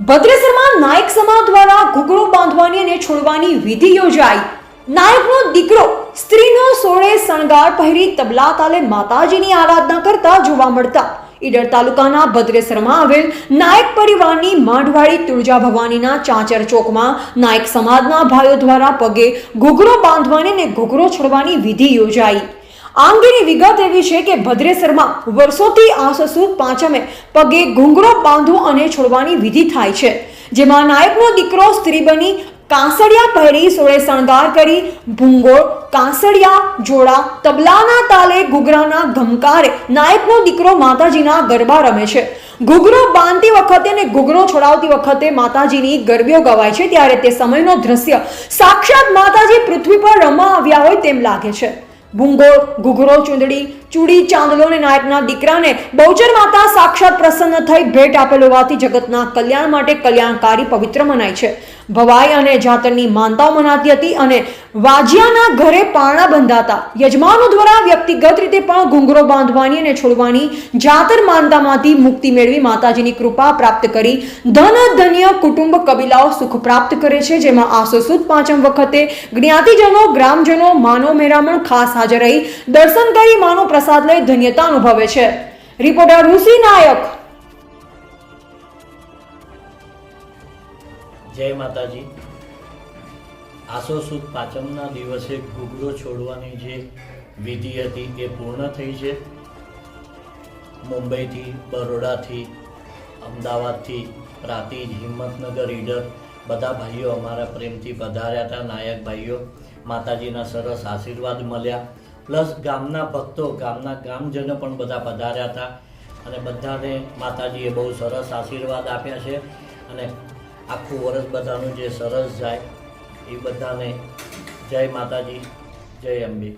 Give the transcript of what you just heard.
ભદ્રેસરમાં નાયક સમાજ દ્વારા ઘૂઘરો બાંધવાની અને છોડવાની વિધિ યોજાઈ. નાયકનો દીકરો સ્ત્રીનો સોળે શણગાર પહેરી તબલા તાલે માતાજીની આરાધના કરતા જોવા મળતા. ઈડર તાલુકાના ભદ્રેસરમાં આવેલ નાયક પરિવારની માંડવાડી તુળજા ભવાનીના ચાંચર ચોકમાં નાયક સમાજના ભાઈઓ દ્વારા પગે ઘૂઘરો બાંધવાની અને ઘૂઘરો છોડવાની વિધિ યોજાઈ. આ અંગેની વિગત એવી છે કે ભદ્રેસરમાં વર્ષોથી આસસુ પાંચમે પગે ઘૂંઘરો બાંધવો અને છોડવાની વિધિ થાય છે, જેમાં નાયકનો દીકરો સ્ત્રી બની કાંસડિયા પહેરી સોળે શણગાર કરી, ભૂંગોળ, કાંસડિયા, જોડા, તબલાના તાલે, ઘૂઘરાના ઘમકારે નાયકનો દીકરો માતાજીના ગરબા રમે છે. ઘૂઘરો બાંધતી વખતે અને ઘૂઘરો છોડાવતી વખતે માતાજીની ગરબીઓ ગવાય છે, ત્યારે તે સમયનો દ્રશ્ય સાક્ષાત માતાજી પૃથ્વી પર રમવા આવ્યા હોય તેમ લાગે છે. ભૂંગોળ, ઘૂઘરો, ચૂંદડી, ચૂડી, ચાંદલો અને નાયકના દીકરાને બહુચર માતા સાક્ષાત પ્રસન્ન થઈ ભેટ આપેલ હોવાથી જગતના કલ્યાણ માટે કલ્યાણકારી પવિત્ર મનાય છે. ભવાઈ અને જાતરની માનતાઓ મનાતી હતી અને વાજિયાના ઘરે પારણા બંધાતા. યજમાનો દ્વારા વ્યક્તિગત રીતે પણ ઘૂંઘરો બાંધવાની અને છોડવાની જાતર માનતામાંથી મુક્તિ મેળવી માતાજીની કૃપા પ્રાપ્ત કરી. ધન ધન્ય કુટુંબ કબીલાઓ સુખ પ્રાપ્ત કરે છે, જેમાં આસો સુદ પાંચમ વખતે જ્ઞાતિજનો, ગ્રામજનો, માનવ મેરામણ ખાસ હાજર રહી. દર્શન કરી માનો પ્રસાદ લઈ ધન્યતા અનુભવે છે. રિપોર્ટર ઋષિ નાયક. જય માતાજી. આસો સુદ પાંચમના દિવસે ઘૂઘરો છોડવાની જે વિધિ હતી એ પૂર્ણ થઈ છે. મુંબઈથી, બરોડાથી, અમદાવાદથી પ્રાતિજ હિંમતનગર, ઈડર, બધા ભાઈઓ અમારા પ્રેમથી પધાર્યા હતા, નાયક ભાઈઓ, માતાજીના સરસ આશીર્વાદ મળ્યા. પ્લસ ગામના ભક્તો, ગામના ગામજનો પણ બધા પધાર્યા હતા અને બધાને માતાજીએ બહુ સરસ આશીર્વાદ આપ્યા છે અને આખું વર્ષ બધાનું જે સરસ જાય એ બધાને જય માતાજી જય અંબે.